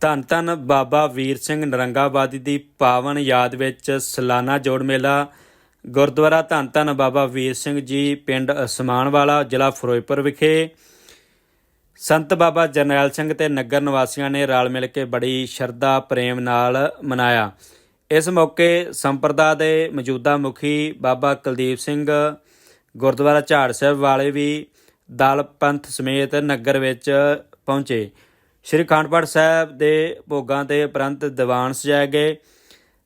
ਧੰਨ ਧੰਨ ਬਾਬਾ ਵੀਰ ਸਿੰਘ ਨਰੰਗਾਬਾਦੀ ਦੀ ਪਾਵਨ ਯਾਦ ਵਿੱਚ ਸਾਲਾਨਾ ਜੋੜ ਮੇਲਾ। ਗੁਰਦੁਆਰਾ ਧੰਨ ਧੰਨ ਬਾਬਾ ਵੀਰ ਸਿੰਘ ਜੀ ਪਿੰਡ ਅਸਮਾਨ ਵਾਲਾ ਜ਼ਿਲ੍ਹਾ ਫਿਰੋਜ਼ਪੁਰ ਵਿਖੇ। ਸੰਤ ਬਾਬਾ ਜਰਨੈਲ ਸਿੰਘ ਤੇ ਨਗਰ ਨਿਵਾਸੀਆਂ ਨੇ ਰਲ ਮਿਲ ਕੇ ਬੜੀ ਸ਼ਰਧਾ, ਪ੍ਰੇਮ ਨਾਲ ਮਨਾਇਆ। ਇਸ ਮੌਕੇ ਸੰਪਰਦਾ ਦੇ ਮੌਜੂਦਾ ਮੁਖੀ ਬਾਬਾ ਕੁਲਦੀਪ ਸਿੰਘ, ਗੁਰਦੁਆਰਾ ਝਾੜ ਸਾਹਿਬ ਵਾਲੇ ਵੀ ਦਲ ਪੰਥ ਸਮੇਤ ਨਗਰ ਵਿੱਚ ਪਹੁੰਚੇ। ਸ਼੍ਰੀ ਖਾਨਪਾੜ ਸਾਹਿਬ ਦੇ ਭੋਗਾਂ ਦੇ ਉਪਰੰਤ ਦੀਵਾਨ ਸਜਾਏ ਗਏ।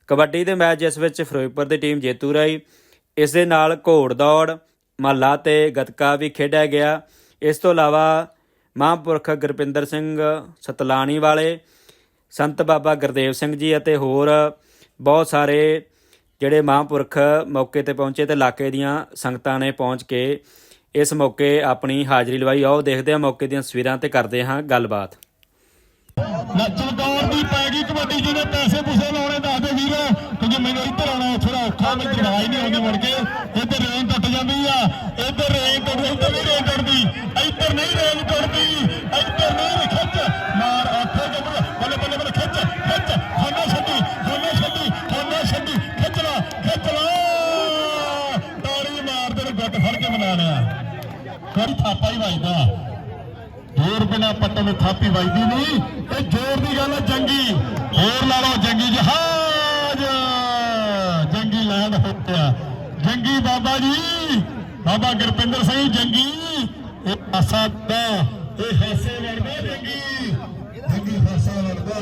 ਕਬੱਡੀ ਦੇ ਮੈਚ ਜਿਸ ਵਿੱਚ ਫਿਰੋਜ਼ਪੁਰ ਦੀ ਟੀਮ ਜੇਤੂ ਰਹੀ, ਇਸ ਦੇ ਨਾਲ ਘੋੜ ਦੌੜ, ਮਹੱਲਾ ਤੇ ਗਤਕਾ ਵੀ ਖੇਡਿਆ ਗਿਆ। ਇਸ ਤੋਂ ਇਲਾਵਾ ਮਹਾਂਪੁਰਖ ਗੁਰਪਿੰਦਰ ਸਿੰਘ ਸਤਲਾਣੀ ਵਾਲੇ, ਸੰਤ ਬਾਬਾ ਗੁਰਦੇਵ ਸਿੰਘ ਜੀ ਅਤੇ ਹੋਰ ਬਹੁਤ ਸਾਰੇ ਜਿਹੜੇ ਮਹਾਂਪੁਰਖ ਮੌਕੇ ਤੇ ਪਹੁੰਚੇ ਤੇ ਇਲਾਕੇ ਦੀਆਂ ਸੰਗਤਾਂ ਨੇ ਪਹੁੰਚ ਕੇ ਇਸ ਮੌਕੇ ਆਪਣੀ ਹਾਜ਼ਰੀ ਲਵਾਈ। ਆਓ ਦੇਖਦੇ ਹਾਂ ਮੌਕੇ ਦੀਆਂ ਤਸਵੀਰਾਂ ਤੇ ਕਰਦੇ ਹਾਂ ਗੱਲਬਾਤ। ਨੱਚਣ ਦੀ ਪੈ ਗਈ ਕਬੱਡੀ ਜੀ ਨੇ ਪੈਸੇ ਪੂਸੇ ਲਾਉਣੇ ਦੱਸਦੇ ਵੀਰ ਕਿਉਂਕਿ ਮੈਨੂੰ ਇੱਧਰ ਆਉਣਾ ਥੋੜਾ ਔਖਾ, ਮੈਂ ਜਵਾਈ ਨਹੀਂ ਆਉਂਦੀ ਮੁੜ ਕੇ ਜ਼ੋਰ ਬਿਨਾ ਪੱਟਣ ਨੂੰ ਥਾਪੀ ਵੱਜਦੀ ਨਹੀਂ ਇਹ ਜ਼ੋਰ ਦੀ ਗੱਲ ਹੈ ਜੰਗੀ। ਹੋਰ ਲਾ ਜੰਗੀ ਜਹਾਜ਼। ਜੰਗੀ ਲੈਂਡ ਹੋ ਜੰਗੀ ਬਾਬਾ ਜੀ, ਬਾਬਾ ਗੁਰਪਿੰਦਰ ਸਿੰਘ ਜੰਗੀ। ਇਹ ਹਾਸਾ ਦਾ ਇਹ ਹਾਸੇ ਵਰਗਾ ਜੰਗੀ। ਜੰਗੀ ਹਾਸਾ ਵਰਗਾ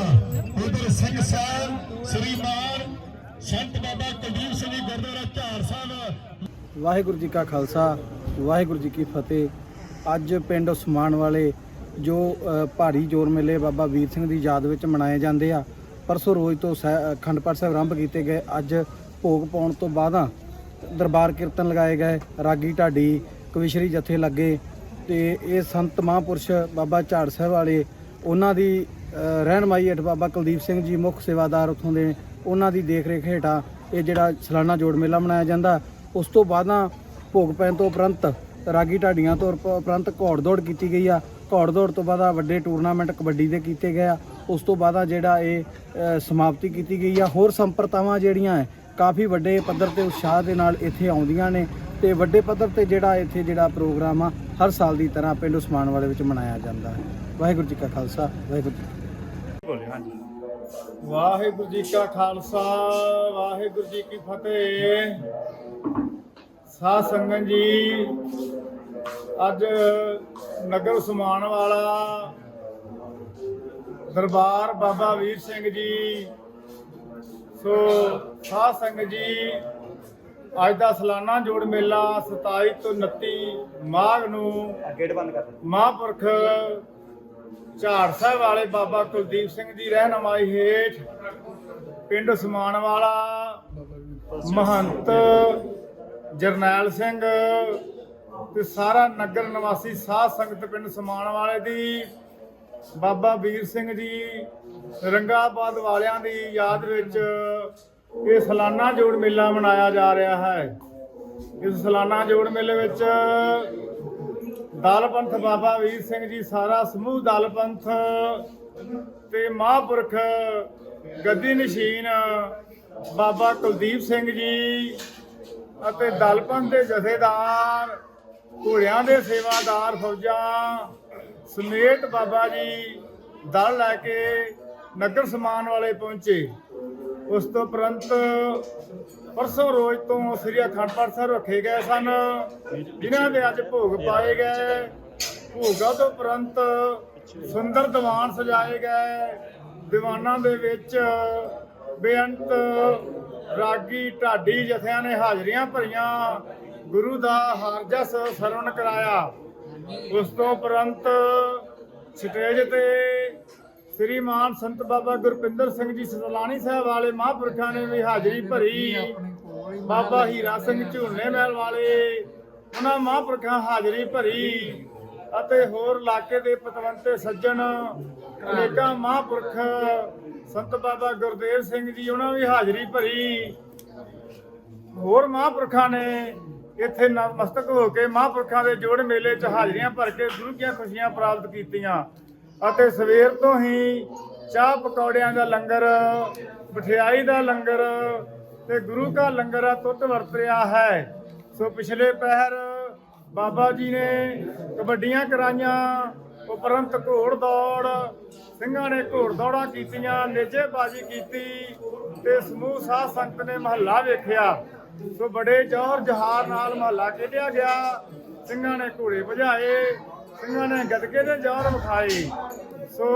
ਉਧਰ ਸਿੰਘ ਸਾਹਿਬ ਸ੍ਰੀਮਾਨ ਸੰਤ ਬਾਬਾ ਕੁਲਦੀਪ ਸਿੰਘ ਗੁਰਦੁਆਰਾ ਝਾੜ ਸਾਹਿਬ। ਵਾਹਿਗੁਰੂ ਜੀ ਕਾ ਖਾਲਸਾ, ਵਾਹਿਗੁਰੂ ਜੀ ਕੀ ਫਤਿਹ। ਅੱਜ ਪਿੰਡ ਉਸਮਾਨ ਵਾਲੇ ਜੋ ਅ, ਭਾਰੀ ਜੋਰ ਮੇਲੇ ਬਾਬਾ ਵੀਰ ਸਿੰਘ ਦੀ ਯਾਦ ਵਿੱਚ ਮਨਾਏ ਜਾਂਦੇ ਆ। ਪਰਸੋਂ ਰੋਜ਼ ਤੋਂ ਸਹਿ- ਅਖੰਡ ਪਾਠ ਸਾਹਿਬ ਆਰੰਭ ਕੀਤੇ ਗਏ। ਅੱਜ ਭੋਗ ਪਾਉਣ ਤੋਂ ਬਾਅਦਾਂ ਦਰਬਾਰ ਕੀਰਤਨ ਲਗਾਏ ਗਏ। ਰਾਗੀ ਢਾਡੀ ਕਵਿਸ਼ਰੀ ਜਥੇ ਲੱਗੇ ਤੇ ਇਹ ਸੰਤ ਮਹਾਂਪੁਰਸ਼ ਬਾਬਾ ਝਾੜ ਸਾਹਿਬ ਵਾਲੇ ਉਹਨਾਂ ਦੀ ਅ, ਰਹਿਨਮਾਈ ਹੇਠ ਬਾਬਾ ਕੁਲਦੀਪ ਸਿੰਘ ਜੀ ਮੁੱਖ ਸੇਵਾਦਾਰ ਉੱਥੋਂ ਦੇ ਉਹਨਾਂ ਦੀ ਦੇਖ ਰੇਖ ਹੇਠਾਂ ਇਹ ਜਿਹੜਾ ਸਲਾਨਾ ਜੋੜ ਮੇਲਾ ਮਨਾਇਆ ਜਾਂਦਾ। ਉਸ ਤੋਂ ਬਾਅਦਾਂ ਭੋਗ ਪੈਣ ਤੋਂ ਉਪਰੰਤ ਰਾਗੀ ਢਾਡੀਆਂ ਤੋਂ ਉਪਰੰਤ ਘੋੜ ਦੌੜ ਕੀਤੀ ਗਈ ਆ। ਘੋੜ ਦੌੜ ਤੋਂ ਬਾਅਦ ਆ ਵੱਡੇ ਟੂਰਨਾਮੈਂਟ ਕਬੱਡੀ ਦੇ ਕੀਤੇ ਗਏ ਆ। ਉਸ ਤੋਂ ਬਾਅਦ ਆ ਜਿਹੜਾ ਇਹ ਸਮਾਪਤੀ ਕੀਤੀ ਗਈ ਆ। ਹੋਰ ਸੰਪਰਤਾਵਾਂ ਜਿਹੜੀਆਂ ਹੈ ਕਾਫੀ ਵੱਡੇ ਪੱਧਰ ਤੇ ਉਤਸ਼ਾਹ ਦੇ ਨਾਲ ਇੱਥੇ ਆਉਂਦੀਆਂ ਨੇ ਤੇ ਵੱਡੇ ਪੱਧਰ ਤੇ ਜਿਹੜਾ ਇੱਥੇ ਜਿਹੜਾ ਪ੍ਰੋਗਰਾਮ ਆ, ਹਰ ਸਾਲ ਦੀ ਤਰ੍ਹਾਂ ਪਿੰਡ ਉਸਮਾਨ ਵਾਲੇ ਵਿੱਚ ਮਨਾਇਆ ਜਾਂਦਾ ਹੈ। ਵਾਹਿਗੁਰੂ ਜੀ ਕਾ ਖਾਲਸਾ, ਵਾਹਿਗੁਰੂ ਜੀ ਹਾਂਜੀ ਵਾਹਿਗੁਰੂ ਜੀ ਕਾ ਖਾਲਸਾ, ਵਾਹਿਗੁਰੂ ਜੀ ਕੀ ਫਤਿਹ। ਸਾਧ ਸੰਗਤ ਜੀ, ਅੱਜ ਨਗਰ ਸੁਮਾਨ ਵਾਲਾ ਦਰਬਾਰ ਬਾਬਾ ਵੀਰ ਸਿੰਘ ਜੀ। ਸੋ ਸਾਧ ਸੰਗਤ ਜੀ, ਅੱਜ ਦਾ ਸਾਲਾਨਾ ਜੋੜ ਮੇਲਾ 27 ਤੋਂ 29 ਮਾਘ ਨੂੰ ਗੇਟ ਬੰਦ ਕਰ ਮਹਾਂਪੁਰਖ ਝਾੜ ਸਾਹਿਬ ਵਾਲੇ ਬਾਬਾ ਕੁਲਦੀਪ ਸਿੰਘ ਦੀ ਰਹਿਨਮਾਈ ਹੇਠ ਪਿੰਡ ਸਮਾਨ ਵਾਲਾ ਮਹੰਤ ਜਰਨੈਲ ਸਿੰਘ ਤੇ ਸਾਰਾ ਨਗਰ ਨਿਵਾਸੀ, ਸਾਧ ਸੰਗਤ ਪਿੰਡ ਸਮਾਣ ਵਾਲੇ ਦੀ, ਬਾਬਾ ਵੀਰ ਸਿੰਘ ਜੀ ਰੰਗਾਬਾਦ ਵਾਲਿਆਂ ਦੀ ਯਾਦ ਵਿੱਚ ਇਹ ਸਾਲਾਨਾ ਜੋੜ ਮੇਲਾ ਮਨਾਇਆ ਜਾ ਰਿਹਾ ਹੈ। ਇਸ ਸਾਲਾਨਾ ਜੋੜ ਮੇਲੇ ਵਿੱਚ ਦਲ ਪੰਥ ਬਾਬਾ ਵੀਰ ਸਿੰਘ ਜੀ, ਸਾਰਾ ਸਮੂਹ ਦਲ ਪੰਥ ਤੇ ਮਹਾਂਪੁਰਖ ਗੱਦੀ ਨਸ਼ੀਨ ਬਾਬਾ ਕੁਲਦੀਪ ਸਿੰਘ ਜੀ ਅਤੇ ਦਲ ਦੇ ਜਥੇਦਾਰ, ਘੋੜਿਆਂ ਦੇ ਸੇਵਾਦਾਰ ਫੌਜਾਂ, ਸਮੇਤ ਬਾਬਾ ਜੀ ਦਲ ਲੈ ਕੇ ਨਗਰ ਸਮਾਨ ਵਾਲੇ ਪਹੁੰਚੇ। ਉਸ ਤੋਂ ਉਪਰੰਤ ਪਰਸੋਂ ਰੋਜ਼ ਤੋਂ ਸ੍ਰੀ ਅਖੰਡ ਪਾਠ ਸਾਹਿਬ ਰੱਖੇ ਗਏ ਸਨ, ਜਿਨ੍ਹਾਂ ਦੇ ਅੱਜ ਭੋਗ ਪਾਏ ਗਏ। ਭੋਗਾਂ ਤੋਂ ਉਪਰੰਤ ਸੁੰਦਰ ਦੀਵਾਨ ਸਜਾਏ ਗਏ। ਦੀਵਾਨਾਂ ਦੇ ਵਿੱਚ ਬੇਅੰਤ ਰਾਗੀ ਢਾਡੀ ਜਥਿਆਂ ਨੇ ਹਾਜ਼ਰੀਆਂ ਭਰੀਆਂ। ਗੁਰੂ ਦਾ ਹਰਜਸ ਸਰਵਣ ਕਰਾਇਆ। ਉਸ ਤੋਂ ਉਪਰੰਤ ਸਟੇਜ ਤੇ ਸ੍ਰੀ ਮਾਨ ਸੰਤ ਬਾਬਾ ਗੁਰਪਿੰਦਰ ਸਿੰਘ ਜੀ ਸਲਾਣੀ ਸਾਹਿਬ ਵਾਲੇ ਮਹਾਂਪੁਰਖਾਂ ਨੇ ਵੀ ਹਾਜ਼ਰੀ ਭਰੀ। ਬਾਬਾ ਹੀਰਾ ਸਿੰਘ ਝੂਲਨੇ ਮਹਿਲ ਵਾਲੇ, ਉਹਨਾਂ ਮਹਾਂਪੁਰਖਾਂ ਹਾਜ਼ਰੀ ਭਰੀ। ਅਤੇ ਹੋਰ ਇਲਾਕੇ ਦੇ ਪਤਵੰਤੇ ਸੱਜਣ, ਅਨੇਕਾਂ ਮਹਾਂਪੁਰਖ ਸੰਤ ਬਾਬਾ ਗੁਰਦੇਵ ਸਿੰਘ ਜੀ, ਉਹਨਾਂ ਵੀ ਹਾਜ਼ਰੀ ਭਰੀ। ਹੋਰ ਮਹਾਂਪੁਰਖਾਂ ਨੇ ਇੱਥੇ ਨਤਮਸਤਕ ਹੋ ਕੇ ਮਹਾਂਪੁਰਖਾਂ ਦੇ ਜੋੜ ਮੇਲੇ 'ਚ ਹਾਜ਼ਰੀਆਂ ਭਰ ਕੇ ਗੁਰੂ ਦੀਆਂ ਖੁਸ਼ੀਆਂ ਪ੍ਰਾਪਤ ਕੀਤੀਆਂ ਅਤੇ ਸਵੇਰ ਤੋਂ ਹੀ ਚਾਹ ਪਕੌੜਿਆਂ ਦਾ ਲੰਗਰ, ਮਠਿਆਈ ਦਾ ਲੰਗਰ ਤੇ ਗੁਰੂ ਕਾ ਲੰਗਰ ਆ ਟੁੱਟ ਵਰਤ ਰਿਹਾ ਹੈ। ਸੋ ਪਿਛਲੇ ਪਹਿਰ ਬਾਬਾ ਜੀ ਨੇ ਕਬੱਡੀਆਂ ਕਰਾਈਆਂ ਉਪਰੰਤ ਘੋੜ ਦੌੜ, ਸਿੰਘਾਂ ਨੇ ਘੋੜ ਦੌੜਾਂ ਕੀਤੀਆਂ, ਨੇਜੇਬਾਜ਼ੀ ਕੀਤੀ ਤੇ ਸਮੂਹ ਸਾਧ ਸੰਗਤ ਨੇ ਮਹੱਲਾ ਵੇਖਿਆ। ਸੋ ਬੜੇ ਜੋਰ ਜਹਾਰ ਨਾਲ ਮਹੱਲਾ ਖੇਡਿਆ ਗਿਆ। ਸਿੰਘਾਂ ਨੇ ਘੋੜੇ ਭਜਾਏ, ਸਿੰਘਾਂ ਨੇ ਗਦਕੇ ਦੇ ਜੋਰ ਵਿਖਾਏ। ਸੋ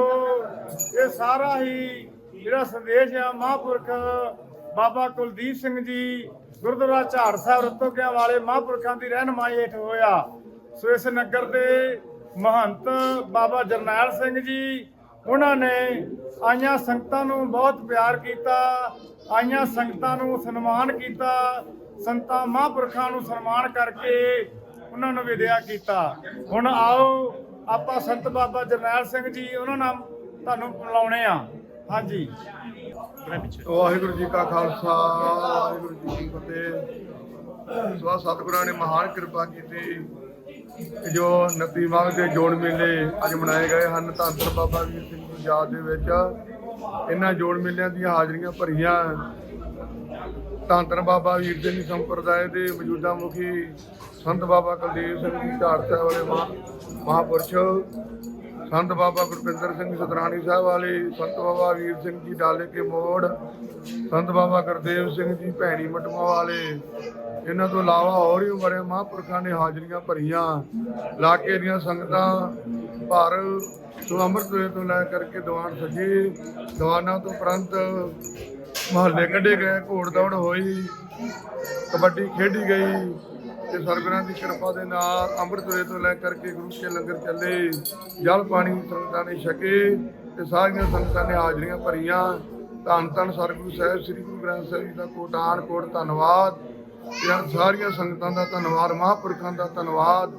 ਇਹ ਸਾਰਾ ਹੀ ਜਿਹੜਾ ਸੰਦੇਸ਼ ਆ ਮਹਾਂਪੁਰਖ ਬਾਬਾ ਕੁਲਦੀਪ ਸਿੰਘ ਜੀ ਗੁਰਦੁਆਰਾ ਝਾੜ ਸਾਹਿਬ ਰਤੋਕਿਆਂ ਵਾਲੇ ਮਹਾਂਪੁਰਖਾਂ ਦੀ ਰਹਿਨਮਾਈ ਹੇਠ ਹੋਇਆ। ਸੋ ਇਸ ਨਗਰ ਦੇ ਮਹੰਤ ਬਾਬਾ ਜਰਨੈਲ ਸਿੰਘ ਜੀ, ਉਹਨਾਂ ਨੇ ਆਈਆਂ ਸੰਗਤਾਂ ਨੂੰ ਬਹੁਤ ਪਿਆਰ ਕੀਤਾ, ਆਈਆਂ ਸੰਗਤਾਂ ਨੂੰ ਸਨਮਾਨ ਕੀਤਾ, ਸੰਤਾਂ ਮਹਾਂਪੁਰਖਾਂ ਨੂੰ ਸਨਮਾਨ ਕਰਕੇ ਉਹਨਾਂ ਨੂੰ ਵਿਦਿਆ ਕੀਤਾ। ਹੁਣ ਆਓ, ਆਪਾਂ ਸੰਤ ਬਾਬਾ ਜਰਨੈਲ ਸਿੰਘ ਜੀ, ਉਹਨਾਂ ਨਾਲ ਤੁਹਾਨੂੰ ਮਿਲਾਉਣੇ ਆ। ਹਾਂਜੀ। ਵਾਹਿਗੁਰੂ ਜੀ ਕਾ ਖਾਲਸਾ, ਵਾਹਿਗੁਰੂ ਜੀ ਕੀ ਫਤਿਹ। ਸਵਾ ਸਤਿਗੁਰਾਂ ਨੇ ਮਹਾਨ ਕਿਰਪਾ ਕੀਤੀ। ਜੋ 29 ਮਾਘ ਦੇ ਜੋੜ ਮੇਲੇ ਅੱਜ ਮਨਾਏ ਗਏ ਹਨ ਧੰਨ ਬਾਬਾ ਵੀਰ ਸਿੰਘ ਦੀ ਯਾਦ ਦੇ ਵਿੱਚ ਇਹਨਾਂ ਜੋੜ ਮੇਲਿਆਂ ਦੀਆਂ ਹਾਜ਼ਰੀਆਂ ਭਰੀਆਂ। ਧੰਨ ਧੰਨ ਬਾਬਾ ਵੀਰ ਸਿੰਘ ਸੰਪਰਦਾਇ ਦੇ ਮੌਜੂਦਾ ਮੁਖੀ ਸੰਤ ਬਾਬਾ ਕੁਲਦੀਪ ਸਿੰਘ ਜੀ ਢਾੜ ਸਾਹਿਬ ਵਾਲੇ ਮਹਾ- ਮਹਾਂਪੁਰਸ਼, ਸੰਤ ਬਾਬਾ ਗੁਰਪਿੰਦਰ ਸਿੰਘ ਸਤਰਾਣੀ ਸਾਹਿਬ ਵਾਲੇ, ਸੰਤ ਬਾਬਾ ਵੀਰ ਸਿੰਘ ਜੀ ਡਾਲੇ ਕੇ ਮੋੜ ਸੰਤ ਬਾਬਾ ਗੁਰਦੇਵ ਸਿੰਘ ਜੀ, ਭੈਣੀ ਮਟਮਾ ਵਾਲੇ, ਇਹਨਾਂ ਤੋਂ ਇਲਾਵਾ ਹੋਰ ਵੀ ਬੜੇ ਮਹਾਂਪੁਰਖਾਂ ਨੇ ਹਾਜ਼ਰੀਆਂ ਭਰੀਆਂ। ਇਲਾਕੇ ਦੀਆਂ ਸੰਗਤਾਂ ਭਰ ਤੋਂ ਅੰਮ੍ਰਿਤ ਤੋਂ ਲੈ ਕਰਕੇ ਦੀਵਾਨ ਸਜੇ, ਦੀਵਾਨਾਂ ਤੋਂ ਉਪਰੰਤ ਮਹੱਲੇ ਕੱਢੇ ਗਏ, ਘੋੜ ਦੌੜ ਹੋਈ, ਕਬੱਡੀ ਖੇਡੀ ਗਈ ਤੇ ਸਰਗੁਰਾਂ ਦੀ ਕਿਰਪਾ ਦੇ ਨਾਲ ਅੰਮ੍ਰਿਤ ਵੇਲੇ ਤੋਂ ਲੈ ਕਰਕੇ ਗੁਰੂ ਕੇ ਲੰਗਰ ਚੱਲੇ, ਜਲ ਪਾਣੀ ਸੰਗਤਾਂ ਨੇ ਛਕੇ ਤੇ ਸਾਰੀਆਂ ਸੰਗਤਾਂ ਨੇ ਹਾਜ਼ਰੀਆਂ ਭਰੀਆਂ। ਧੰਨ ਧੰਨ ਸਰਗੁਰੂ ਸਾਹਿਬ ਸ੍ਰੀ ਗੁਰੂ ਗ੍ਰੰਥ ਸਾਹਿਬ ਜੀ ਦਾ ਕੋਟਾਨ ਕੋਟ ਧੰਨਵਾਦ। ਆਹ ਸਾਰੀਆਂ ਸੰਗਤਾਂ ਦਾ ਧੰਨਵਾਦ ਮਹਾਂਪੁਰਖਾਂ ਦਾ ਧੰਨਵਾਦ।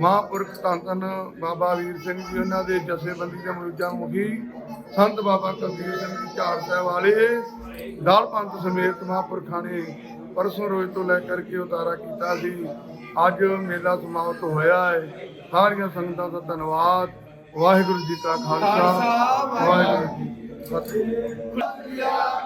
ਮਹਾਂਪੁਰਖ ਧੰਨ ਧੰਨ ਬਾਬਾ ਵੀਰ ਸਿੰਘ ਜੀ ਉਹਨਾਂ ਦੇ ਜਥੇਬੰਦੀ ਦੇ ਮੌਜੂਦਾ ਮੁਖੀ ਸੰਤ ਬਾਬਾ ਕਬੀਰ ਸਿੰਘ ਜੀ ਝਾੜ ਸਾਹਿਬ ਵਾਲੇ ਦਾਲ ਪੰਥ ਸਮੇਤ ਮਹਾਂਪੁਰਖਾਂ ਨੇ ਪਰਸੋਂ ਰੋਜ਼ ਤੋਂ ਲੈ ਕਰਕੇ ਉਤਾਰਾ ਕੀਤਾ ਸੀ। ਅੱਜ ਮੇਲਾ ਸਮਾਪਤ ਹੋਇਆ ਹੈ। ਸਾਰੀਆਂ ਸੰਗਤਾਂ ਦਾ ਧੰਨਵਾਦ। ਵਾਹਿਗੁਰੂ ਜੀ ਕਾ ਖਾਲਸਾ। ਵਾਹਿਗੁਰੂ ਜੀ ਕੀ ਫਤਿਹ